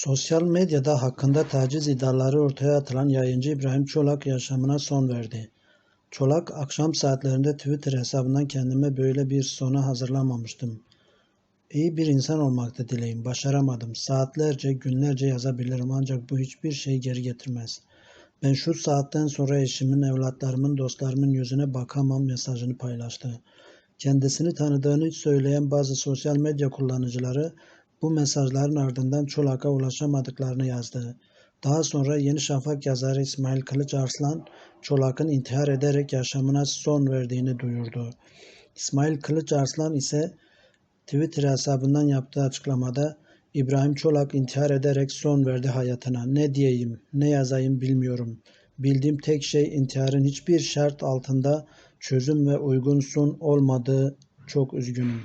Sosyal medyada hakkında taciz iddiaları ortaya atılan yayıncı İbrahim Çolak yaşamına son verdi. Çolak, akşam saatlerinde Twitter hesabından kendime böyle bir sona hazırlamamıştım. İyi bir insan olmakta dileğim. Başaramadım. Saatlerce, günlerce yazabilirim ancak bu hiçbir şey geri getirmez. Ben şu saatten sonra eşimin, evlatlarımın, dostlarımın yüzüne bakamam mesajını paylaştı. Kendisini tanıdığını söyleyen bazı sosyal medya kullanıcıları bu mesajların ardından Çolak'a ulaşamadıklarını yazdı. Daha sonra Yeni Şafak yazarı İsmail Kılıç Arslan, Çolak'ın intihar ederek yaşamına son verdiğini duyurdu. İsmail Kılıç Arslan ise Twitter hesabından yaptığı açıklamada İbrahim Çolak intihar ederek son verdi hayatına. Ne diyeyim, ne yazayım bilmiyorum. Bildiğim tek şey intiharın hiçbir şart altında çözüm ve uygun son olmadığı. Çok üzgünüm.